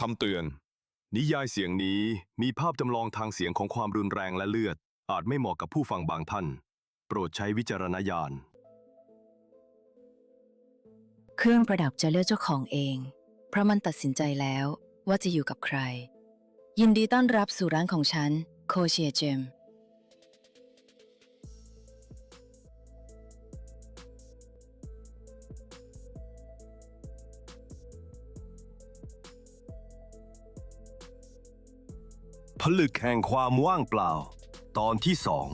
คำเตือน นิยายเสียงนี้มีภาพจำลองทางเสียงของความรุนแรงและเลือด อาจไม่เหมาะกับผู้ฟังบางท่าน โปรดใช้วิจารณญาณ เครื่องประดับจะเลือกเจ้าของเอง เพราะมันตัดสินใจแล้วว่าจะอยู่กับใคร ยินดีต้อนรับสู่ร้านของฉัน โคเชียเจม ผลึกแห่งความว่างเปล่า ตอนที่สอง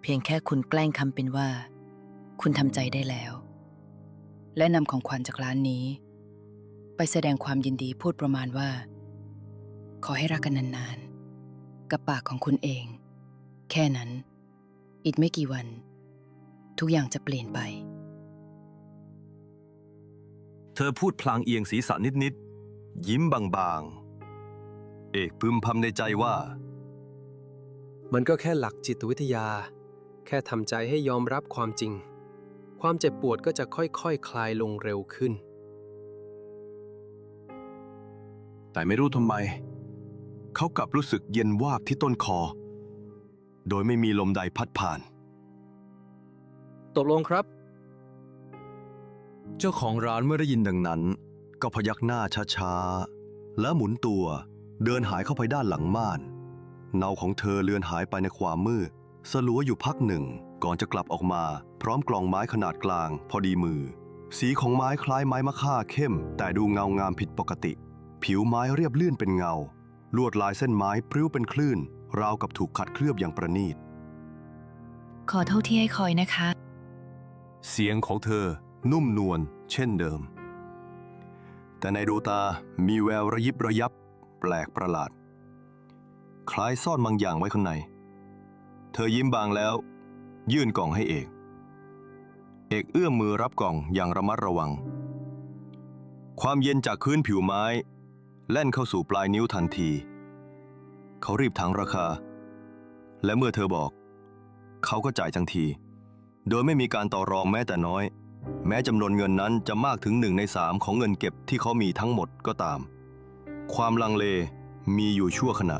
เพียงแค่คุณแกล้งทำเป็นว่า คุณทำใจได้แล้ว และนำของขวัญจากร้านนี้ ไปแสดงความยินดีพูดประมาณว่า ขอให้รักกันนานๆ กับปากของคุณเอง แค่นั้น อีกไม่กี่วัน ทุกอย่างจะเปลี่ยนไป เธอพูดพลางเอียงศีรษะนิดๆ ยิ้มบางๆ เอกพึมพำในใจว่า มันก็แค่หลักจิตวิทยา แค่ทำใจให้ยอมรับความจริง ความเจ็บปวดก็จะค่อยๆคคลายลงเร็วขึ้น แต่ไม่รู้ทำไม เขากลับรู้สึกเย็นวาบที่ต้นคอ โดยไม่มีลมใดพัดผ่าน ตกลงครับ เจ้าของร้านเมื่อได้ยินดังนั้น ก็พยักหน้าช้าๆ และหมุนตัวเดินหายเข้าไปด้านหลังม่านเงาของเธอเลือนหายไปในความมืดสลัวอยู่พักหนึ่งก่อนจะกลับออกมา พร้อมกล่องไม้ขนาดกลาง พอดีมือ สีของไม้คล้ายไม้มะค่าเข้ม แต่ดูเงางามผิดปกติ ผิวไม้เรียบลื่นเป็นเงา ลวดลายเส้นไม้พริ้วเป็นคลื่น ราวกับถูกขัดเคลือบอย่างประณีต ขอโทษที่ให้คอยนะคะ เสียงของเธอ นุ่มนวลเช่นเดิม แต่ในดวงตามีแววระยิบระยับ แปลกประหลาด คล้ายซ่อนบางอย่างไว้ข้างใน เธอยิ้มบางแล้ว ยื่นกล่องให้เอก เอกเอื้อมมือรับกล่องอย่างระมัดระวัง ความเย็นจากพื้นผิวไม้ แล่นเข้าสู่ปลายนิ้วทันที เขารีบถางราคา และเมื่อเธอบอก เขาก็จ่ายทันที โดยไม่มีการต่อรองแม้แต่น้อย แม้จำนวนเงินนั้นจะมากถึงหนึ่งในสามของเงินเก็บที่เขามีทั้งหมดก็ตาม ความลังเลมีอยู่ชั่วขณะ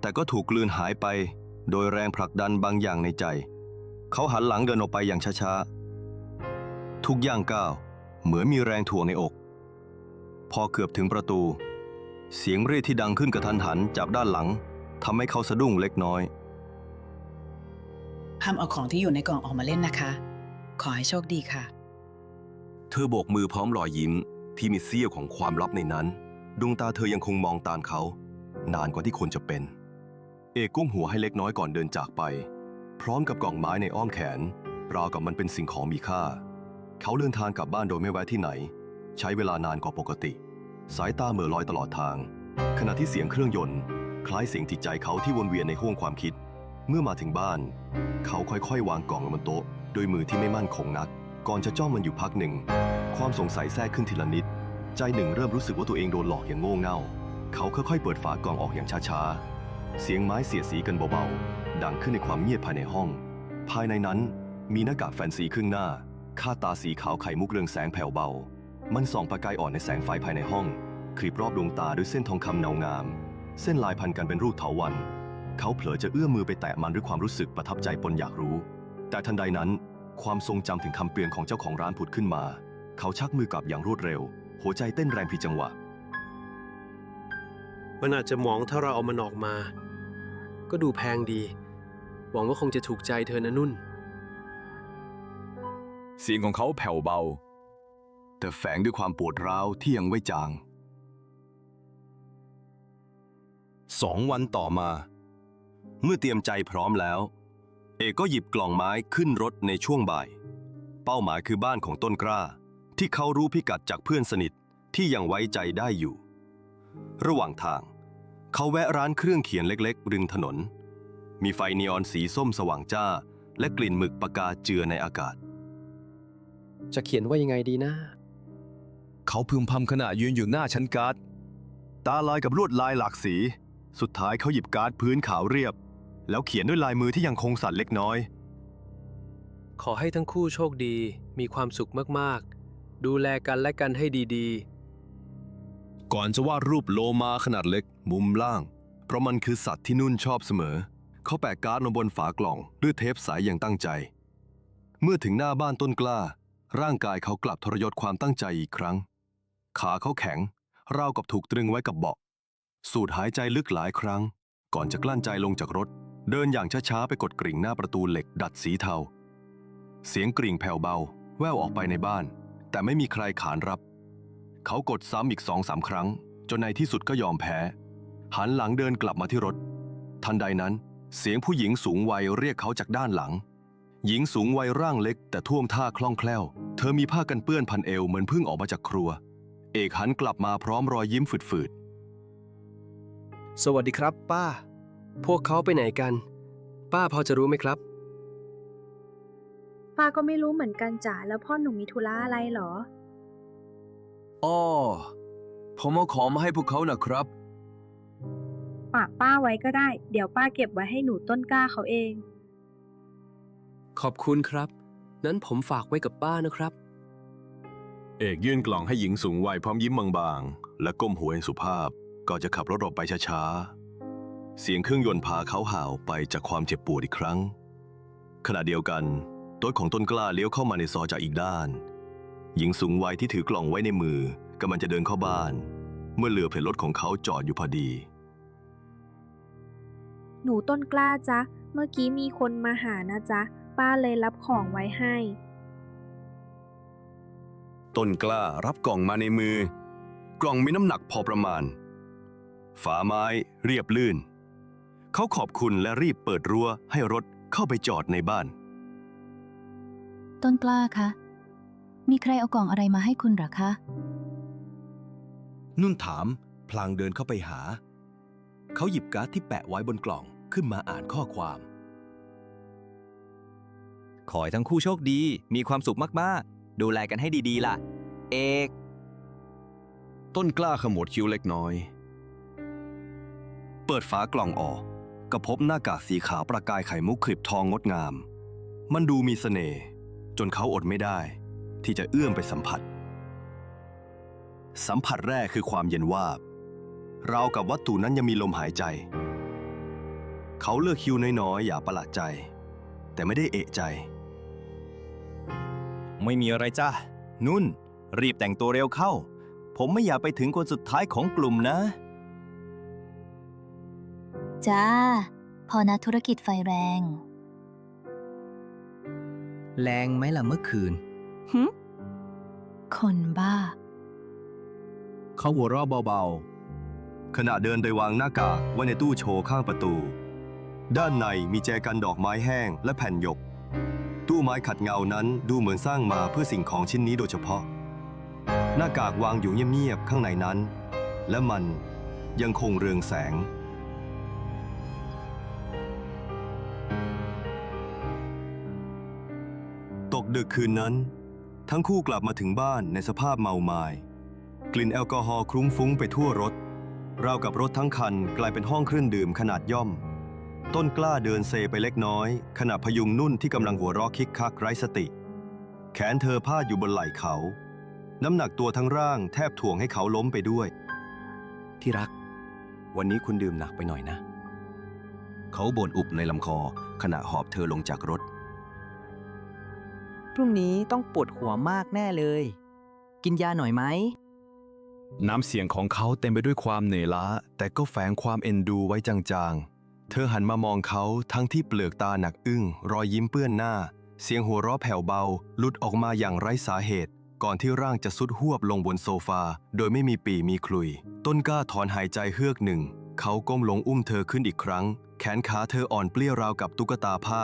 แต่ก็ถูกกลืนหายไปโดยแรงผลักดันบางอย่างในใจ เขาหันหลังเดินออกไปอย่างช้าๆ ทุกย่างก้าวเหมือนมีแรงถ่วงในอก พอเกือบถึงประตู เสียงเรียกที่ดังขึ้นกระทันหันจากด้านหลังทำให้เขาสะดุ้งเล็กน้อย ห้ามเอาของที่อยู่ในกล่องออกมาเล่นนะคะ ขอให้โชคดีค่ะ เธอโบกมือพร้อมรอยยิ้มที่มีเสี้ยวของความลับในนั้น ดวงตาเธอยังคงมองตามเขา นานกว่าที่ควรจะเป็น เอกก้มหัวให้เล็กน้อยก่อนเดินจากไป พร้อมกับกล่องไม้ในอ้อมแขน ราวกับมันเป็นสิ่งของมีค่า เขาเดินทางกลับบ้านโดยไม่แวะที่ไหน ใช้เวลานานกว่าปกติ สายตาเหม่อลอยตลอดทาง ขณะที่เสียงเครื่องยนต์ คล้ายเสียงจิตใจเขาที่วนเวียนในห้วงความคิด เมื่อมาถึงบ้าน เขาค่อยๆ วางกล่องลงบนโต๊ะ ด้วยมือที่ไม่มั่นคงนัก ก่อนจะจ้องมันอยู่พักหนึ่ง ความสงสัยแทรกขึ้นทีละนิด ใจหนึ่งเริ่มรู้สึกว่าตัวเองโดนหลอกอย่างโง่เง่า เขาค่อยๆเปิดฝากล่องออกอย่างช้าๆ เสียงไม้เสียดสีกันเบาๆ ดังขึ้นในความเงียบภายในห้อง ภายในนั้นมีหน้ากากแฟนซีครึ่งหน้า คาดตาสีขาวไข่มุกเรืองแสงแผ่วเบา มันส่องประกายอ่อนในแสงไฟภายในห้องคลีบรอบดวงตาด้วยเส้นทองคำเนางาม เส้นลายพันกันเป็นรูปเถาวัลย์เขาเผลอจะเอื้อมมือไปแตะมันด้วยความรู้สึกประทับใจปนอยากรู้ แต่ทันใดนั้น ความทรงจำถึงคำเตือนของเจ้าของร้านผุดขึ้นมา เขาชักมือกลับอย่างรวดเร็ว หัวใจเต้นแรงผิดจังหวะ มันอาจจะมองถ้าเราเอามันออกมา ก็ดูแพงดี หวังว่าคงจะถูกใจเธอนะนุ่น เสียงของเขาแผ่วเบา แต่แฝงด้วยความปวดร้าวที่ยังไม่จาง สองวันต่อมา เมื่อเตรียมใจพร้อมแล้ว เอกก็หยิบกล่องไม้ขึ้นรถในช่วงบ่าย เป้าหมายคือบ้านของต้นกล้า ที่เขารู้พิกัดจากเพื่อนสนิทที่ยังไว้ใจได้อยู่ ระหว่างทาง เขาแวะร้านเครื่องเขียนเล็กๆ ริมถนน มีไฟนีออนสีส้มสว่างจ้า และกลิ่นหมึกปากกาเจือในอากาศ จะเขียนว่ายังไงดีนะ เขาพึมพำขณะยืนอยู่หน้าชั้นการ์ด ตาลายกับลวดลายหลากสี สุดท้ายเขาหยิบการ์ดพื้นขาวเรียบ แล้วเขียนด้วยลายมือที่ยังคงสั่นเล็กน้อย ขอให้ทั้งคู่โชคดี มีความสุขมากๆ ดูแลกันและกันให้ดีๆก่อนจะวาดรูปโลมาขนาดเล็ก มุมล่าง เพราะมันคือสัตว์ที่นุ่นชอบเสมอ เขาแปะการ์ดลงบนฝากล่องด้วยเทปใสยอย่างตั้งใจ เมื่อถึงหน้าบ้านต้นกล้า ร่างกายเขากลับทรยศความตั้งใจอีกครั้ง ขาเขาแข็ง ราวกับถูกตรึงไว้กับเบาะ สูดหายใจลึกหลายครั้ง ก่อนจะกลั้นใจลงจากรถ เดินอย่างช้าๆไปกดกริ่งหน้าประตูเหล็กดัดสีเทา เสียงกริ่งแผ่วเบา แว่วออกไปในบ้าน แต่ไม่มีใครขานรับ เขากดซ้ำอีกสองสามครั้ง จนในที่สุดก็ยอมแพ้ หันหลังเดินกลับมาที่รถ ทันใดนั้น เสียงผู้หญิงสูงวัยเรียกเขาจากด้านหลัง หญิงสูงวัยร่างเล็ก แต่ท่วงท่าคล่องแคล่ว เธอมีผ้ากันเปื้อนพันเอวเหมือนเพิ่งออกมาจากครัว เอกหันกลับมาพร้อมรอยยิ้มฝืดๆสวัสดีครับ ป้า พวกเขาไปไหนกัน ป้าพอจะรู้ไหมครับ ป้าก็ไม่รู้เหมือนกันจ้ะแล้วพ่อหนูมีธุระอะไรเหรอ อ้อ ผมเอาของมาให้พวกเขานะครับ ฝากป้าไว้ก็ได้ เดี๋ยวป้าเก็บไว้ให้หนูต้นกล้าเขาเอง ขอบคุณครับ นั้นผมฝากไว้กับป้านะครับ เอกยื่นกล่องให้หญิงสูงวัยพร้อมยิ้มบางๆ และก้มหัวอย่างสุภาพก่อนจะขับรถออกไปช้าๆ เสียงเครื่องยนต์พาเขาห่าวไปจากความเจ็บปวดอีกครั้ง ขณะเดียวกันรถของต้นกล้าเลี้ยวเข้ามาในซอยจากอีกด้าน หญิงสูงวัยที่ถือกล่องไว้ในมือกำลังจะเดินเข้าบ้าน เมื่อเหลือบเห็นรถของเขาจอดอยู่พอดี หนูต้นกล้าจ๊ะ เมื่อกี้มีคนมาหานะจ๊ะ ป้าเลยรับของไว้ให้ ต้นกล้ารับกล่องมาในมือ กล่องมีน้ำหนักพอประมาณ ฝาไม้เรียบลื่น เขาขอบคุณและรีบเปิดรั้วให้รถเข้าไปจอดในบ้าน ต้นกล้าคะ มีใครเอากล่องอะไรมาให้คุณเหรอคะ นุ่นถาม พลางเดินเข้าไปหา เขาหยิบการ์ดที่แปะไว้บนกล่องขึ้นมาอ่านข้อความ ขอให้ทั้งคู่โชคดี มีความสุขมากๆ ดูแลกันให้ดีๆ ล่ะ เอก ต้นกล้าขมวดคิ้วเล็กน้อย เปิดฝากล่องออก ก็พบหน้ากากสีขาวประกายไข่มุกคลิปทองงดงาม มันดูมีเสน่ห์จนเขาอดไม่ได้ ที่จะเอื้อมไปสัมผัส สัมผัสแรกคือความเย็นวาบราวกับวัตถุนั้นยังมีลมหายใจ เขาเลือกคิวน้อยๆ อย่าประหลาดใจ แต่ไม่ได้เอะใจ ไม่มีอะไรจ้านุ่น รีบแต่งตัวเร็วเข้า ผมไม่อยากไปถึงคนสุดท้ายของกลุ่มนะ จ้า พอนะธุรกิจไฟแรง แรงไหมล่ะเมื่อคืนหึคนบ้า เขาหัวเราะเบาขณะเดินไปวางหน้ากากไว้ในตู้โชว์ข้างประตู ด้านในมีแจกันดอกไม้แห้งและแผ่นหยก ตู้ไม้ขัดเงานั้นดูเหมือนสร้างมาเพื่อสิ่งของชิ้นนี้โดยเฉพาะ หน้ากากวางอยู่เงียบๆข้างในนั้น และมันยังคงเรืองแสง ดึกคืนนั้น ทั้งคู่กลับมาถึงบ้านในสภาพเมาไมายกลิ่นแอลกอฮอล์คลุ้งฟุ้งไปทั่วรถราวกับรถทั้งคันกลายเป็นห้องเครื่องดื่มขนาดย่อม ต้นกล้าเดินเซไปเล็กน้อย ขณะพยุงนุ่นที่กำลังหัวเราะคิกคักไร้สติ แขนเธอพาดอยู่บนไหล่เขา น้ำหนักตัวทั้งร่างแทบถ่วงให้เขาล้มไปด้วย ที่รัก วันนี้คุณดื่มหนักไปหน่อยนะ เขาบ่นอุบในลำคอขณะหอบเธอลงจากรถ พรุ่งนี้ต้องปวดหัวมากแน่เลย กินยาหน่อยไหม น้ำเสียงของเขาเต็มไปด้วยความเหนื่อยล้า แต่ก็แฝงความเอ็นดูไว้จางๆ เธอหันมามองเขาทั้งที่เปลือกตาหนักอึ้ง รอยยิ้มเปื้อนหน้า เสียงหัวเราะแผ่วเบา หลุดออกมาอย่างไร้สาเหตุ ก่อนที่ร่างจะสุดหวบลงบนโซฟา โดยไม่มีปีมีคลุย ต้นกล้าถอนหายใจเฮือกหนึ่ง เขาก้มลงอุ้มเธอขึ้นอีกครั้ง แขนขาเธออ่อนเปลี้ยราวกับตุ๊กตาผ้า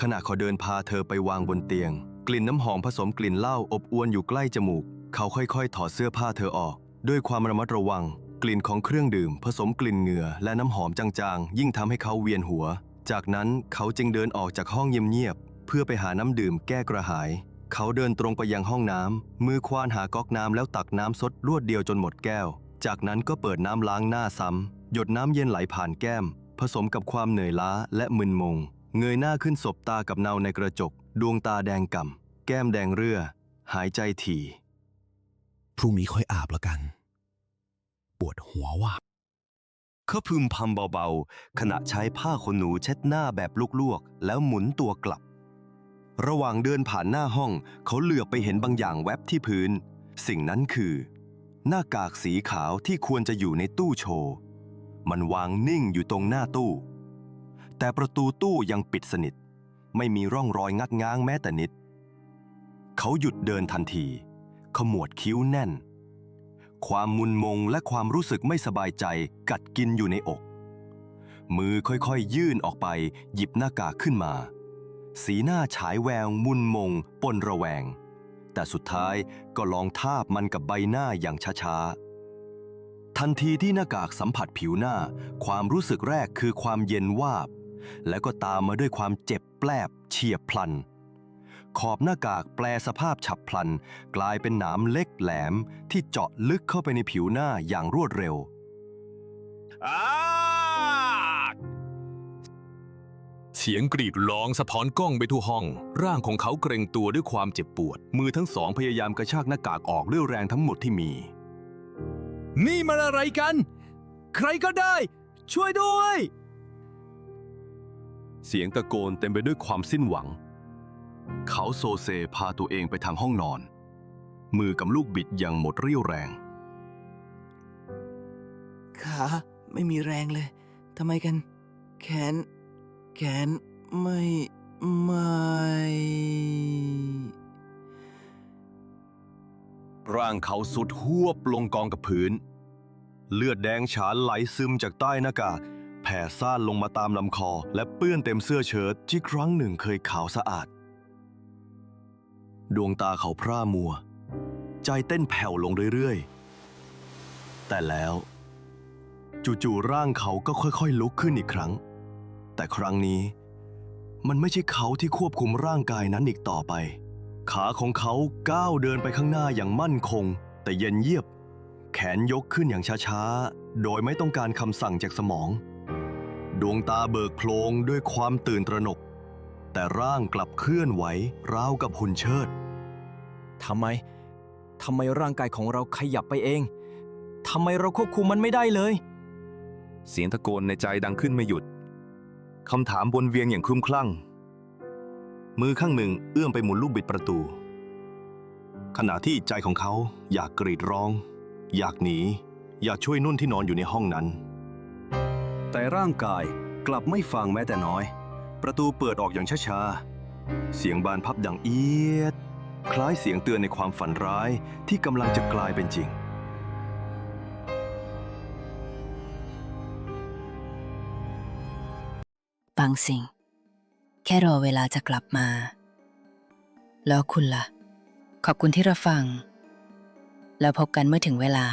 ขณะเขาเดินพาเธอไปวางบนเตียง กลิ่นน้ำหอมผสมกลิ่นเหล้าอบอวนอยู่ใกล้จมูก เขาค่อยๆ ถอดเสื้อผ้าเธอออก ด้วยความระมัดระวัง กลิ่นของเครื่องดื่ม ผสมกลิ่นเหงื่อและน้ำหอมจางๆ ยิ่งทำให้เขาเวียนหัว จากนั้นเขาจึงเดินออกจากห้องเงียบๆเพื่อไปหาน้ำดื่มแก้กระหาย เขาเดินตรงไปยังห้องน้ำมือควานหาก๊อกน้ำแล้วตักน้ำซดรวดเดียวจนหมดแก้ว จากนั้นก็เปิดน้ำล้างหน้าซ้ำหยดน้ำเย็นไหลผ่านแก้ม ผสมกับความเหนื่อยล้าและมึนงงเงยหน้าขึ้นสบตากับเนาในกระจก ดวงตาแดงก่ำแก้มแดงเรือหายใจถี่ พรุ่งนี้ค่อยอาบแล้วกัน ปวดหัวว่ะเขาพึมพำเบาๆ ขณะใช้ผ้าขนหนูเช็ดหน้าแบบลวกๆ แล้วหมุนตัวกลับ ระหว่างเดินผ่านหน้าห้อง เขาเหลือบไปเห็นบางอย่างแวบที่พื้น สิ่งนั้นคือ หน้ากากสีขาวที่ควรจะอยู่ในตู้โชว์ มันวางนิ่งอยู่ตรงหน้าตู้ แต่ประตูตู้ยังปิดสนิท ไม่มีร่องรอยงัดง้างแม้แต่นิด เขาหยุดเดินทันที ขมวดคิ้วแน่น ความมุนมงและความรู้สึกไม่สบายใจกัดกินอยู่ในอก มือค่อยๆยื่นออกไปหยิบหน้ากากขึ้นมา สีหน้าฉายแววมุนมงปนระแวง แต่สุดท้ายก็ลองทาบมันกับใบหน้าอย่างช้าๆทันทีที่หน้ากากสัมผัสผิวหน้า ความรู้สึกแรกคือความเย็นวาบ แล้วก็ตามมาด้วยความเจ็บแปลบเฉียบพลัน ขอบหน้ากากแปลสภาพฉับพลัน กลายเป็นหนามเล็กแหลมที่เจาะลึกเข้าไปในผิวหน้าอย่างรวดเร็วเสียงกรีดร้องสะท้อนกล้องไปทั่วห้อง ร่างของเขาเกรงตัวด้วยความเจ็บปวด มือทั้งสองพยายามกระชากหน้ากากออกด้วยแรงทั้งหมดที่มี นี่มันอะไรกัน ใครก็ได้ ช่วยด้วย เสียงตะโกนเต็มไปด้วยความสิ้นหวัง เขาโซเซพาตัวเองไปทางห้องนอน มือกับลูกบิดอย่างหมดเรี่ยวแรง ขาไม่มีแรงเลย ทำไมกัน แขน แขนไม่ ไม่ ร่างเขาสุดหวบลงกองกับพื้น เลือดแดงฉานไหลซึมจากใต้หน้ากาก แผ่ซ่านลงมาตามลำคอ และเปื้อนเต็มเสื้อเชิ้ตที่ครั้งหนึ่งเคยขาวสะอาด ดวงตาเขาพร่ามัว ใจเต้นแผ่วลงเรื่อยๆ แต่แล้ว จู่ๆร่างเขาก็ค่อยๆ ลุกขึ้นอีกครั้ง แต่ครั้งนี้ มันไม่ใช่เขาที่ควบคุมร่างกายนั้นอีกต่อไป ขาของเขาก้าวเดินไปข้างหน้าอย่างมั่นคง แต่เย็นเยียบ แขนยกขึ้นอย่างช้าๆ โดยไม่ต้องการคำสั่งจากสมอง ดวงตาเบิกโพลงด้วยความตื่นตระหนก แต่ร่างกลับเคลื่อนไหวราวกับหุ่นเชิด ทำไม ทำไมร่างกายของเราขยับไปเอง ทำไมเราควบคุมมันไม่ได้เลย เสียงตะโกนในใจดังขึ้นไม่หยุด คำถามวนเวียนอย่างคลุ้มคลั่ง มือข้างหนึ่งเอื้อมไปหมุนลูกบิดประตู ขณะที่ใจของเขาอยากกรีดร้อง อยากหนี อยากช่วยนุ่นที่นอนอยู่ในห้องนั้น แต่ร่างกายกลับไม่ฟังแม้แต่น้อย ประตูเปิดออกอย่างช้าๆ เสียงบานพับดังเอียด คล้ายเสียงเตือนในความฝันร้ายที่กำลังจะกลายเป็นจริง บางสิ่ง แค่รอเวลาจะกลับมา แล้วคุณล่ะ ขอบคุณที่รับฟัง แล้วพบกันเมื่อถึงเวลา